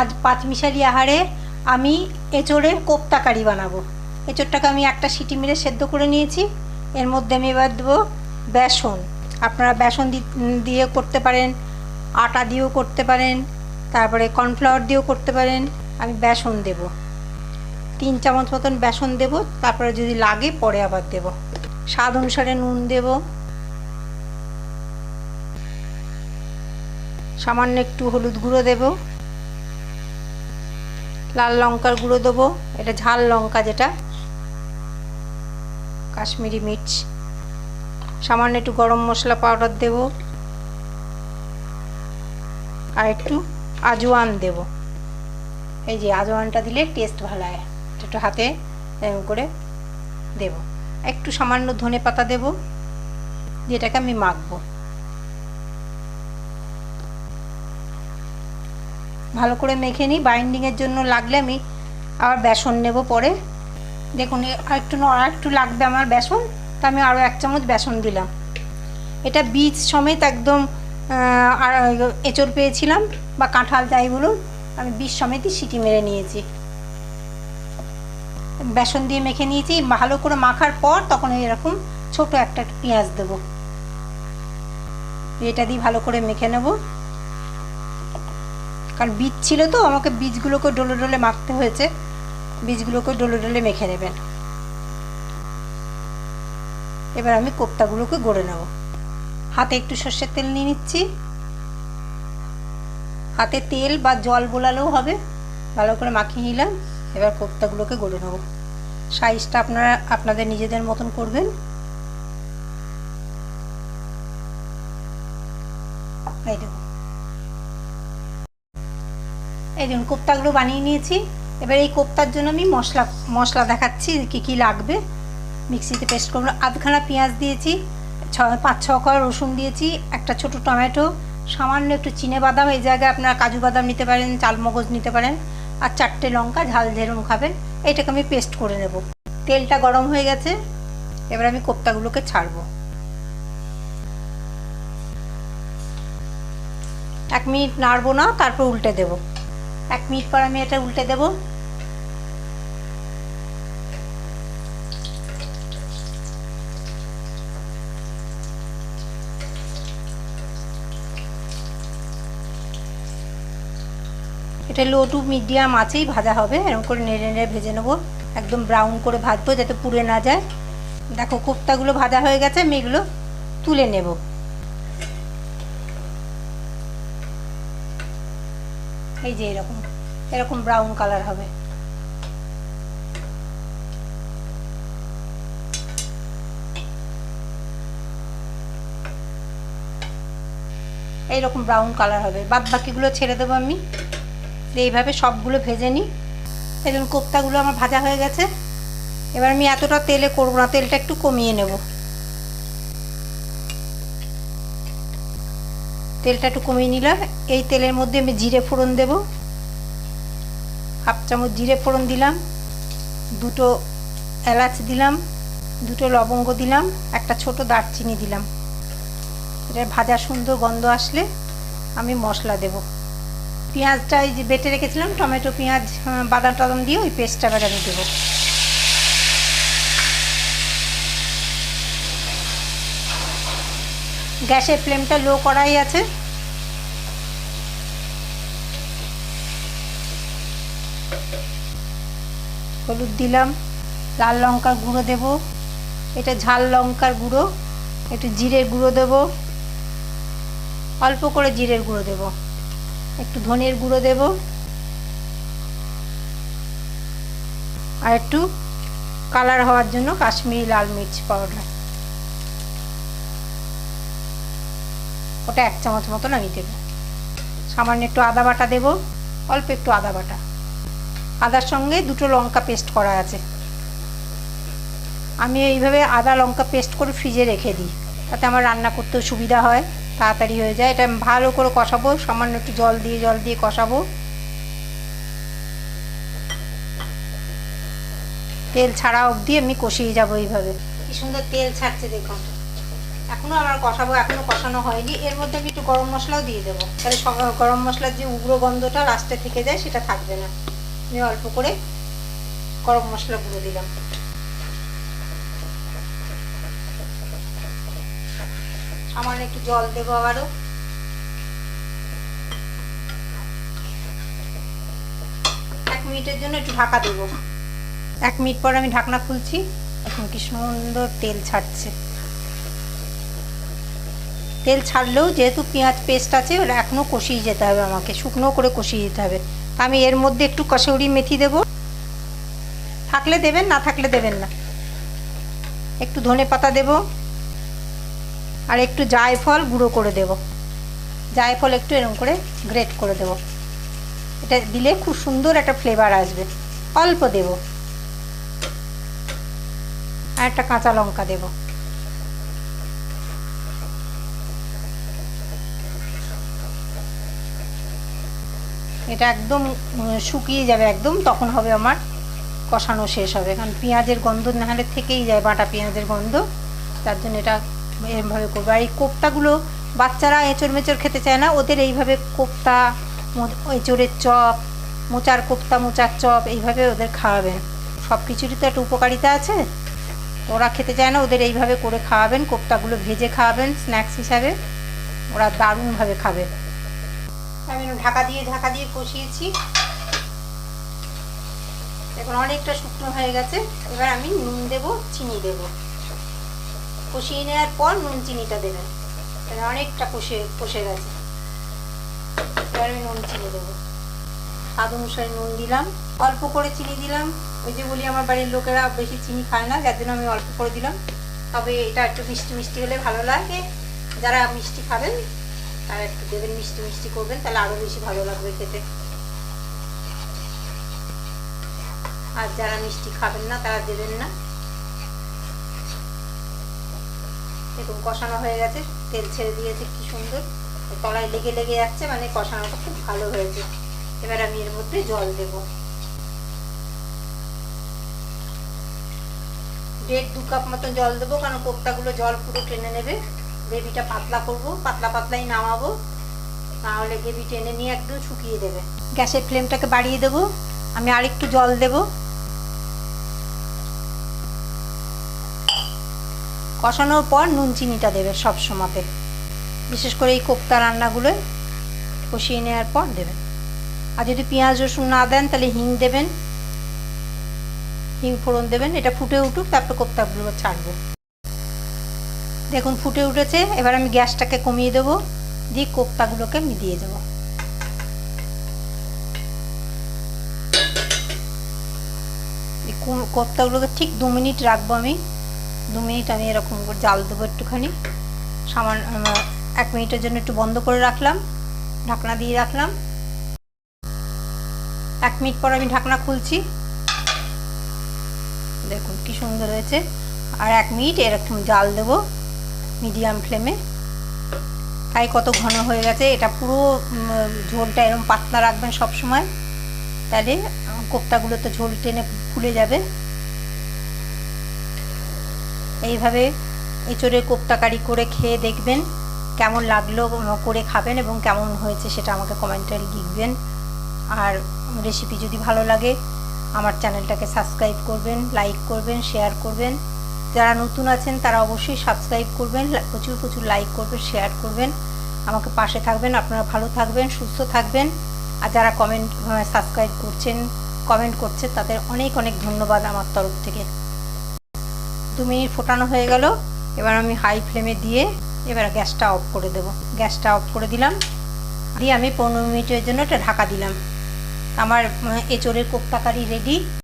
আজ পাঁচমিশালি আহারে আমি এঁচোড়ের কোপ্তা কারি বানাবো। এঁচোড়টাকে আমি একটা সিটি মেরে সেদ্ধ করে নিয়েছি। এর মধ্যে আমি এবার দেবো বেসন। আপনারা বেসন দিয়ে করতে পারেন, আটা দিয়েও করতে পারেন, তারপরে কর্নফ্লাওয়ার দিয়েও করতে পারেন। আমি বেসন দেব। তিন চামচ মতন বেসন দেব, তারপরে যদি লাগে পরে আবার দেব। স্বাদ অনুসারে নুন দেব। সামান্য একটু হলুদ গুঁড়ো দেব। লাল লঙ্কার গুঁড়ো দেবো। এটা ঝাল লঙ্কা যেটা। কাশ্মীরি মির্চ। সামান্য একটু গরম মশলা পাউডার দেব। আর একটু আজওয়ান দেব। এই যে আজওয়ানটা দিলে টেস্ট ভালো হয়। একটু হাতে করে দেব। একটু সামান্য ধনে পাতা দেব, যেটাকে আমি মাখবো। ভালো করে মেখে নিই। বাইন্ডিংয়ের জন্য লাগলে আমি আবার বেসন নেব পরে। দেখুন একটু একটু লাগবে আমার বেসন, তা আমি আরও এক চামচ বেসন দিলাম। এটা বীজ সমেত একদম আর, এঁচড় পেয়েছিলাম বা কাঁঠাল যাই বলুন, আমি বীজ সমেতই সিটি মেরে নিয়েছি। বেসন দিয়ে মেখে নিয়েছি। ভালো করে মাখার পর তখন এরকম ছোট একটা পেঁয়াজ দেবো। এটা দিয়ে ভালো করে মেখে নেব। কারণ বীজ ছিল তো, আমাকে বীজগুলোকে ডলে ডলে মাখতে হয়েছে। বীজগুলোকে ডলে ডলে মেখে নেবেন। এবার আমি কোপ্তাগুলোকে গড়ে নেব। হাতে একটু সর্ষের তেল নিয়ে নিচ্ছি। হাতে তেল বা জল বোলালেও হবে। ভালো করে মাখিয়ে নিলাম। এবার কোপ্তাগুলোকে গড়ে নেব। সাইজটা আপনারা, আপনাদের নিজেদের মতন করবেন। এই দেখুন। এই দেখুন, কোপ্তাগুলো বানিয়ে নিয়েছি। এবার এই কোপ্তার জন্য আমি মশলা মশলা দেখাচ্ছি কী কী লাগবে। মিক্সিতে পেস্ট করব। আধখানা পেঁয়াজ দিয়েছি, ছ, পাঁচ, ছ কর রসুন দিয়েছি, একটা ছোট টমেটো, সামান্য একটু চিনে বাদাম, এই জায়গায় আপনারা কাজু বাদাম নিতে পারেন চালমগজ নিতে পারেন, আর চারটে লঙ্কা, ঝাল যেরম খাবেন এটাকে আমি পেস্ট করে নেব। তেলটা গরম হয়ে গেছে, এবার আমি কোপ্তাগুলোকে ছাড়বো। এক মিনিট নাড়বো না, তারপর উল্টে দেবো। এক মিনিট পর আমি এটা উল্টে দেব। এটা লো টু মিডিয়াম আছেই, ভাজা হবে। এরকম করে নেড়ে নেড়ে ভেজে নেব। একদম ব্রাউন করে ভাজবো, যাতে পুড়ে না যায়। দেখো, কোপ্তাগুলো ভাজা হয়ে গেছে, আমি এগুলো তুলে নেব। এই যে এরকম এরকম ব্রাউন কালার হবে। এইরকম ব্রাউন কালার হবে। বাদ বাকিগুলো ছেড়ে দেবো আমি। এইভাবে সবগুলো ভেজে নিই। এই জন্য কোপ্তাগুলো আমার ভাজা হয়ে গেছে। এবার আমি এতটা তেলে করব না, তেলটা একটু কমিয়ে নেব। তেলটা একটু কমিয়ে নিলাম। এই তেলের মধ্যে আমি জিরে ফোড়ন দেব। হাফ চামচ জিরে ফোড়ন দিলাম। দুটো এলাচ দিলাম। দুটো লবঙ্গ দিলাম। একটা ছোট দারচিনি দিলাম। এটা ভাজা সুন্দর গন্ধ আসলে আমি মশলা দেব। পেঁয়াজটা এই যে বেটে রেখেছিলাম, টমেটো, পেঁয়াজ বাদাম, টাদাম দিয়ে ওই পেস্টটা এবার আমি দেবো। গ্যাসের ফ্লেমটা লো করাই আছে। হলুদ দিলাম, লাল লঙ্কার গুঁড়ো দেব। এটা ঝাল লঙ্কার গুঁড়ো, একটু জিরের গুঁড়ো দেব। অল্প করে জিরের গুঁড়ো দেব। একটু ধনের গুঁড়ো দেব। আর একটু কালার হওয়ার জন্য কাশ্মীরি লাল মির্চ পাউডার। ওটা এক চামচ মতন আমি দেবো। সামান্য একটু আদা বাটা দেবো, অল্প একটু আদা বাটা। আদার সঙ্গে দুটো লঙ্কা পেস্ট করা আছে। আমি এইভাবে আদা লঙ্কা পেস্ট করে ফ্রিজে রেখে দিই। তাতে আমার রান্না করতেও সুবিধা হয়, তাড়াতাড়ি হয়ে যায়। এটা ভালো করে কষাবো, সামান্য একটু জল দিয়ে জল দিয়ে কষাবো। তেল ছাড়া অবধি আমি কষিয়ে যাব এইভাবে। কি সুন্দর তেল ছাড়ছে দেখুন। এখনও আমার কষাবো এখনও কষানো হয়নি। এর মধ্যে আমি একটু গরম মশলাও দিয়ে দেবো। তাহলে গরম মশলার যে উগ্র গন্ধটা লাস্টে থেকে যায়, সেটা থাকবে না। আমি অল্প করে গরম মশলা গুঁড়ো দিলাম। সামান্য একটু জল দেবো আবারও। এক মিনিটের জন্য একটু ঢাকা দেবো। এক মিনিট পর আমি ঢাকনা খুলছি। এখন কি সুন্দর তেল ছাড়ছে। তেল ছাড়লেও যেহেতু পেঁয়াজ পেস্ট আছে, ওটা এখনও কষিয়ে যেতে হবে আমাকে, শুকনো করে কষিয়ে যেতে হবে। তা আমি এর মধ্যে একটু কষৌরি মেথি দেবো। থাকলে দেবেন, না থাকলে দেবেন না। একটু ধনে পাতা দেব। আর একটু জায়ফল গুঁড়ো করে দেব। জায়ফল একটু এরকম করে গ্রেট করে দেব। এটা দিলে খুব সুন্দর একটা ফ্লেভার আসবে। অল্প দেব। আর একটা কাঁচা লঙ্কা দেবো। এটা একদম শুকিয়ে যাবে একদম, তখন হবে আমার কষানো শেষ হবে। কারণ পেঁয়াজের গন্ধ নাহলে থেকেই যায় বাটা পেঁয়াজের গন্ধ। তার জন্য এটা এরমভাবে করব। আর এই কোপ্তাগুলো বাচ্চারা এঁচড় মেচড় খেতে চায় না, ওদের এইভাবে কোপ্তা এঁচড়ের চপ, মোচার কোপ্তা, মোচার চপ, এইভাবে ওদের খাওয়াবেন। সব কিছুরই তো একটা উপকারিতা আছে। ওরা খেতে চায় না, ওদের এইভাবে করে খাওয়াবেন, কোপ্তাগুলো ভেজে খাওয়াবেন, স্ন্যাক্স হিসাবে। ওরা দারুণভাবে খাবে। আমি ঢাকা দিয়ে ঢাকা দিয়ে কষিয়েছি। এখন অনেকটা শুকনো হয়ে গেছে। এবার আমি নুন দেব, চিনি দেব। কষিয়ে নেওয়ার পর নুন, চিনিটা দেবেন। এবার অনেকটা কষে কষে গেছে। এবার আমি নুন, চিনি দেবো। স্বাদ অনুসারে নুন দিলাম। অল্প করে চিনি দিলাম। ওই যে বলি, আমার বাড়ির লোকেরা বেশি চিনি খায় না, যার জন্য আমি অল্প করে দিলাম। তবে এটা একটু মিষ্টি মিষ্টি হলে ভালো লাগে। যারা মিষ্টি খাবেন তারা একটু দেবেন মিষ্টি মিষ্টি করবেন, তাহলে আরও বেশি ভালো লাগবে খেতে। আর যারা মিষ্টি খাবেন না, তারা দেবেন না। দেখুন, কষানো হয়ে গেছে, তেল ছেড়ে দিয়েছে, কি সুন্দর। তলায় লেগে লেগে যাচ্ছে মানে কষানোটা খুব ভালো হয়েছে। এবার আমি এর মধ্যে জল দেব। দেড় দু কাপ মতো জল দেবো, কারণ কোপ্তাগুলো জল পুরো টেনে নেবে। গ্রেভিটা পাতলা করব, পাতলা পাতলাই নামাবো তাহলে গ্রেভি টেনে নিয়ে একদম শুকিয়ে দেবে। গ্যাসের ফ্লেমটাকে বাড়িয়ে দেবো, আমি আরেকটু জল দেব। কষানোর পর নুন চিনিটা দেবে সব সময়তে। বিশেষ করে এই কোপ্তা রান্নাগুলো কষিয়ে নেওয়ার পর দেবেন আর যদি পেঁয়াজ রসুন না দেন, তাহলে হিং দেবেন। হিং ফোড়ন দেবেন, এটা ফুটে উঠুক, তারপর কোপ্তাগুলো ছাড়বো। দেখুন, ফুটে উঠেছে। এবার আমি গ্যাসটাকে কমিয়ে দেবো। দিয়ে কোপ্তাগুলোকে আমি দিয়ে দেবো। কোপ্তাগুলোকে ঠিক দু মিনিট রাখব আমি। দু মিনিট আমি এরকম করে জাল দেবো একটুখানি। সামান্য এক মিনিটের জন্য একটু বন্ধ করে রাখলাম। ঢাকনা দিয়ে রাখলাম। এক মিনিট পর আমি ঢাকনা খুলছি। দেখুন কি সুন্দর হয়েছে। আর এক মিনিট এরকম জাল দেবো। মিডিয়াম ফ্লেমে তাই কত ঘন হয়ে গেছে, এটা পুরো ঝোলটা এরকম পাতলা রাখবেন সব সময় তাহলে কোপ্তাগুলো তো ঝোল টেনে ফুলে যাবে। এইভাবে এঁচড়ের কোপ্তা কারি করে খেয়ে দেখবেন, কেমন লাগল করে খাবেন এবং কেমন হয়েছে সেটা আমাকে কমেন্টে লিখবেন। আর রেসিপি যদি ভালো লাগে, আমার চ্যানেলটাকে সাবস্ক্রাইব করবেন লাইক করবেন শেয়ার করবেন। যারা নতুন আছেন তারা অবশ্যই সাবস্ক্রাইব করবেন প্রচুর প্রচুর লাইক করবেন শেয়ার করবেন। আমাকে পাশে থাকবেন আপনারা ভালো থাকবেন সুস্থ থাকবেন। আর যারা কমেন্ট সাবস্ক্রাইব করছেন কমেন্ট করছে তাদের অনেক অনেক ধন্যবাদ আমার তরফ থেকে। দু মিনিট ফোটানো হয়ে গেল এবার আমি হাই ফ্লেমে দিয়ে এবার গ্যাসটা অফ করে দেব। গ্যাসটা অফ করে দিলাম। দিয়ে আমি পনেরো মিনিটের জন্য একটা ঢাকা দিলাম। আমার উম, এঁচড়ের কোপ্তা কারি রেডি